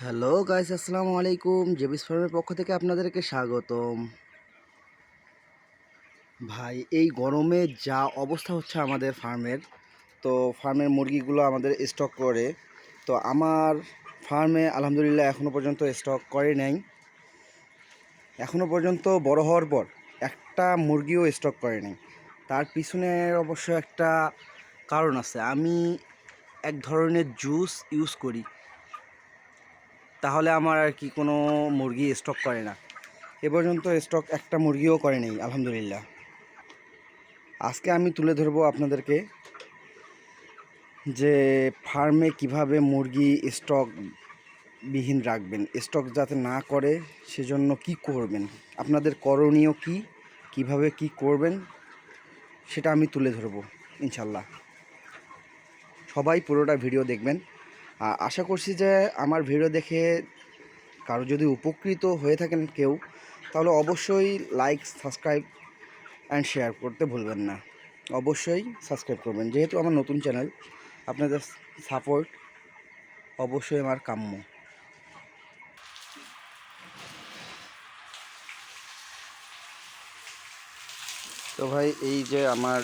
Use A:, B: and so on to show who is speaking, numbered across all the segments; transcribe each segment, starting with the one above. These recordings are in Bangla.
A: হ্যালো গাইস, আসসালামু আলাইকুম। জেবিস ফার্মের পক্ষ থেকে আপনাদেরকে স্বাগতম। ভাই, এই গরমে যা অবস্থা হচ্ছে আমাদের ফার্মের, তো ফার্মের মুরগিগুলো আমাদের স্টক করে। তো আমার ফার্মে আলহামদুলিল্লাহ এখনও পর্যন্ত স্টক করে নাই। এখনও পর্যন্ত বড় হওয়ার পর একটা মুরগিও স্টক করে নাই। তার পিছনে অবশ্য একটা কারণ আছে। আমি এক ধরনের জুস ইউজ করি। তাহলে আমার আর কি কোনো মুরগি স্টক করে না। এ পর্যন্ত স্টক একটা মুরগিও করে নেই, আলহামদুলিল্লাহ। আজকে আমি তুলে ধরবো আপনাদেরকে যে ফার্মে কীভাবে মুরগি স্টক বিহীন রাখবেন। স্টক যাতে না করে, সেজন্য কি করবেন? আপনাদের করণীয় কি? কীভাবে কি করবেন? সেটা আমি তুলে ধরবো, ইনশাল্লাহ। সবাই পুরোটা ভিডিও দেখবেন। আশা করছি যে আমার ভিডিও দেখে কারও যদি উপকৃত হয়ে থাকেন কেউ, তাহলে অবশ্যই লাইক সাবস্ক্রাইব অ্যান্ড শেয়ার করতে ভুলবেন না। অবশ্যই সাবস্ক্রাইব করবেন। যেহেতু আমার নতুন চ্যানেল আপনাদের সাপোর্ট অবশ্যই আমার কাম্য। তো ভাই, এই যে আমার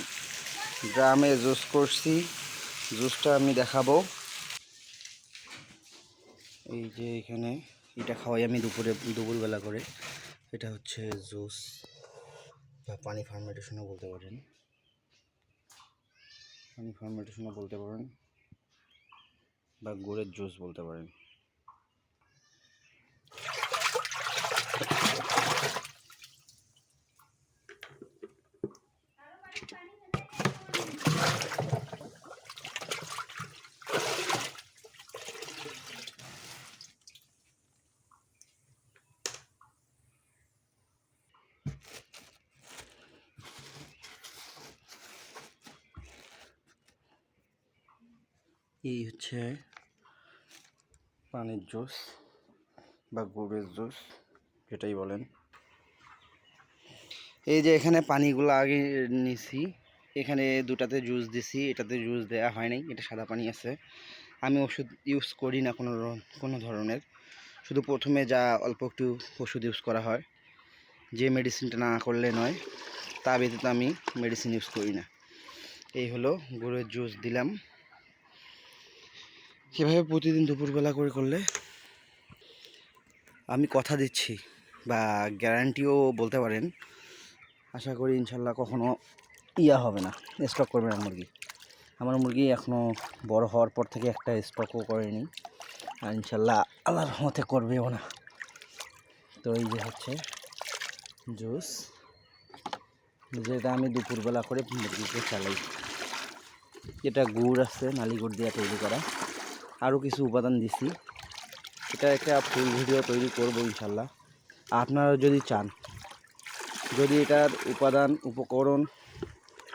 A: ড্রামে জুস করছি জুসটা আমি দেখাবো। এই যে এখানে এটা খাওয়াই আমি দুপুরে, দুপুরবেলা করে। এটা হচ্ছে জুস, বা পানি ফার্মেন্টেশনও বলতে পারেন। পানি ফার্মেন্টেশনও বলতে পারেন, বা গুড়ের জুস বলতে পারেন। এই হচ্ছে পানির জুস বা গুড়ের জুস, যেটাই বলেন। এই যে এখানে পানিগুলো আগে নিছি, এখানে দুটাতে জুস দিছি, এটাতে জুস দেওয়া হয় নাই, এটা সাদা পানি আছে। আমি ওষুধ ইউজ করি না কোনো কোনো ধরনের। শুধু প্রথমে যা অল্প একটু ওষুধ ইউজ করা হয়। যে মেডিসিনটা না করলে নয়, তা ব্যতীত আমি মেডিসিন ইউজ করি না। এই হলো গুড়ের জুস দিলাম। কীভাবে প্রতিদিন দুপুরবেলা করে করলে আমি কথা দিচ্ছি বা গ্যারান্টিও বলতে পারেন। আশা করি ইনশাল্লাহ কখনো ইয়া হবে না স্টক করবে না মুরগি। আমার মুরগি এখনও বড় হওয়ার পর থেকে একটা স্টকও করেনি। আর ইনশাল্লাহ আল্লাহর রহমতে করবেও না। তো এই যে হচ্ছে জুস যেটা আমি দুপুরবেলা করে মুরগিকে চালাই। এটা গুড় আছে, নালি গুড় দিয়ে তৈরি করা। আরও কিছু উপাদান দিছি। এটা একটা ফুল ভিডিও তৈরি করব ইনশাল্লাহ। আপনারা যদি চান, যদি এটার উপাদান, উপকরণ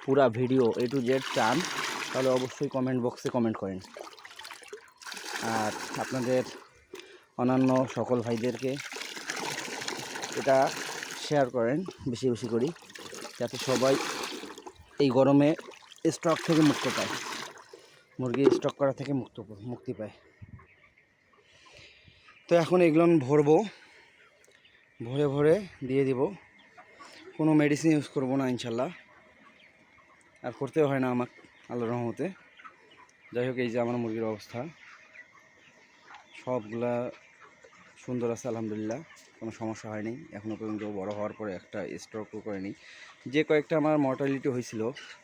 A: পুরা ভিডিও এ টু জেড চান, তাহলে অবশ্যই কমেন্ট বক্সে কমেন্ট করেন। আর আপনাদের অন্যান্য সকল ভাইদেরকে এটা শেয়ার করেন, বেশি বেশি করি, যাতে সবাই এই গরমে স্টক থেকে মুক্ত পায়। মুরগি স্টক করা থেকে মুক্ত মুক্তি পায়। তো এখন এগুলো ভরবো। ভরে ভরে দিয়ে দিব। কোনো মেডিসিন ইউজ করব না ইনশাল্লাহ। আর করতেও হয় না আমার আল্লাহ রহমতে। যাই হোক, এই যে আমার মুরগির অবস্থা। সবগুলা সুন্দর আছে, আলহামদুলিল্লাহ। কোনো সমস্যা হয়নি। এখনও পর্যন্ত বড় হওয়ার পরে একটা স্ট্রোকও করেনি। যে কয়েকটা আমার মর্টালিটি হয়েছিল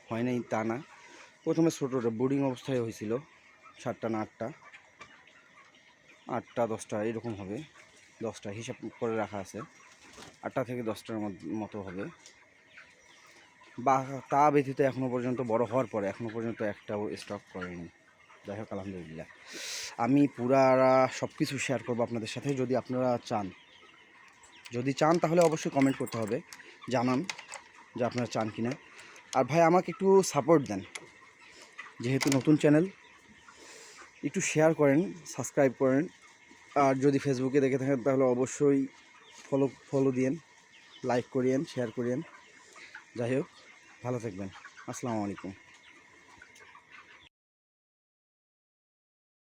A: হয় নাই তা না। প্রথমে ছোটোটা বোর্ডিং অবস্থায় হয়েছিল। সাতটা না আটটা। আটটা, দশটা, এরকম হবে। দশটা হিসাব করে রাখা আছে। আটটা থেকে দশটার মতো হবে। বা, তা ব্যতীত এখনও পর্যন্ত বড় হওয়ার পরে এখনও পর্যন্ত একটাও স্টক করেনি। যাই হোক, আলহামদুলিল্লাহ। আমি পুরারা সব কিছু শেয়ার করব আপনাদের সাথে। যদি আপনারা চান, যদি চান তাহলে অবশ্যই কমেন্ট করতে হবে। জানান যে আপনারা চান কি না আর ভাই, আমাকে একটু সাপোর্ট দেন। যেহেতু নতুন চ্যানেল, একটু শেয়ার করেন সাবস্ক্রাইব করেন। আর যদি ফেসবুকে দেখে থাকেন, তাহলে অবশ্যই ফলো ফলো দিয়েন লাইক করিয়েন শেয়ার করিয়েন। যাই হোক, ভালো থাকবেন। আসসালামু আলাইকুম।